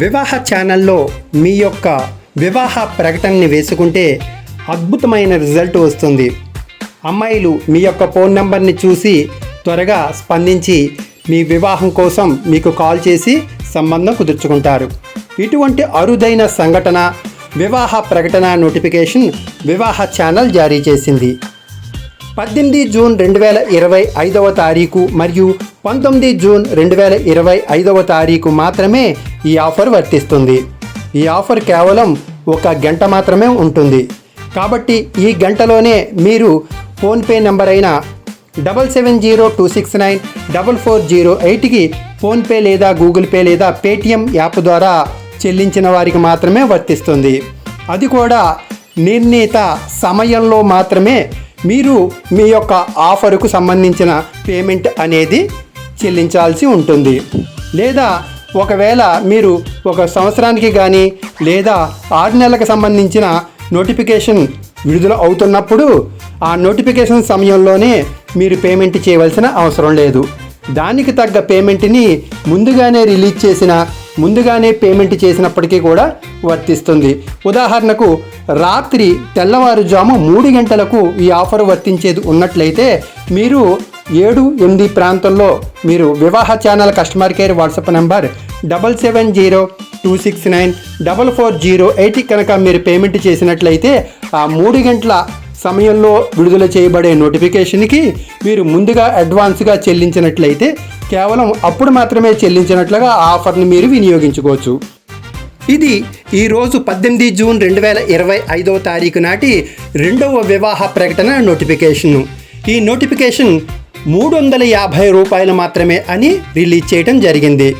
వివాహ ఛానల్లో మీ యొక్క వివాహ ప్రకటనని వేసుకుంటే అద్భుతమైన రిజల్ట్ వస్తుంది. అమ్మాయిలు మీ యొక్క ఫోన్ నెంబర్ని చూసి త్వరగా స్పందించి మీ వివాహం కోసం మీకు కాల్ చేసి సంబంధం కుదుర్చుకుంటారు. ఇటువంటి అరుదైన సంఘటన వివాహ ప్రకటన నోటిఫికేషన్ వివాహ ఛానల్ జారీ చేసింది. పద్దెనిమిది జూన్ రెండు వేల ఇరవై ఐదవ తారీఖు మరియు పంతొమ్మిది జూన్ రెండు వేల ఇరవై ఐదవ తారీఖు మాత్రమే ఈ ఆఫర్ వర్తిస్తుంది. ఈ ఆఫర్ కేవలం ఒక గంట మాత్రమే ఉంటుంది. కాబట్టి ఈ గంటలోనే మీరు ఫోన్పే నెంబర్ అయిన double seven zero two six nine double four zero ఎయిట్కి ఫోన్పే లేదా గూగుల్ పే లేదా పేటిఎం యాప్ ద్వారా చెల్లించిన వారికి మాత్రమే వర్తిస్తుంది. అది కూడా నిర్ణీత సమయంలో మాత్రమే మీరు మీ యొక్క ఆఫరుకు సంబంధించిన పేమెంట్ అనేది చెల్లించాల్సి ఉంటుంది. లేదా ఒకవేళ మీరు ఒక సంవత్సరానికి కానీ లేదా ఆరు నెలలకు సంబంధించిన నోటిఫికేషన్ విడుదల అవుతున్నప్పుడు ఆ నోటిఫికేషన్ సమయంలోనే మీరు పేమెంట్ చేయవలసిన అవసరం లేదు. దానికి తగ్గ పేమెంట్ని ముందుగానే రిలీజ్ చేసిన ముందుగానే పేమెంట్ చేసినప్పటికీ కూడా వర్తిస్తుంది. ఉదాహరణకు రాత్రి తెల్లవారుజాము మూడు గంటలకు ఈ ఆఫర్ వర్తించేది ఉన్నట్లయితే మీరు ఏడు ఎనిమిది ప్రాంతంలో మీరు వివాహ channel customer care WhatsApp number double seven zero two six nine double four zero eight కనుక మీరు పేమెంట్ చేసినట్లయితే ఆ మూడు గంటల సమయంలో విడుదల చేయబడే నోటిఫికేషన్కి మీరు ముందుగా అడ్వాన్స్గా చెల్లించినట్లయితే కేవలం అప్పుడు మాత్రమే చెల్లించినట్లుగా ఆఫర్ని మీరు వినియోగించుకోవచ్చు. ఇది ఈరోజు పద్దెనిమిది జూన్ రెండు వేల ఇరవై ఐదవ తారీఖు నాటి రెండవ వివాహ ప్రకటన నోటిఫికేషన్. ఈ నోటిఫికేషన్ మూడు వందల యాభై రూపాయలు మాత్రమే అని రిలీజ్ చేయడం జరిగింది.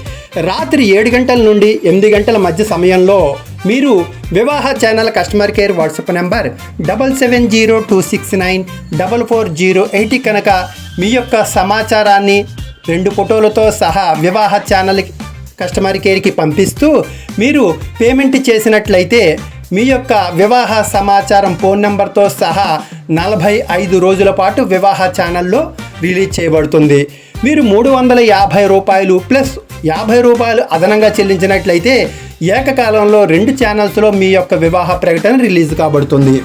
రాత్రి ఏడు గంటల నుండి ఎనిమిది గంటల మధ్య సమయంలో మీరు వివాహ channel customer care WhatsApp number double seven zero two six nine double four zero eight కనుక మీ యొక్క సమాచారాన్ని రెండు ఫోటోలతో సహా వివాహ ఛానల్ కస్టమర్ కేర్కి పంపిస్తూ మీరు పేమెంట్ చేసినట్లయితే మీ యొక్క వివాహ సమాచారం ఫోన్ నెంబర్తో సహా నలభై ఐదు రోజుల పాటు వివాహ ఛానల్లో రిలీజ్ చేయబడుతుంది. మీరు మూడు వందల యాభై రూపాయలు ప్లస్ యాభై రూపాయలు అదనంగా చెల్లించినట్లయితే ఏకకాలంలో రెండు ఛానల్స్లో మీ యొక్క వివాహ ప్రకటన రిలీజ్ కాబడుతుంది.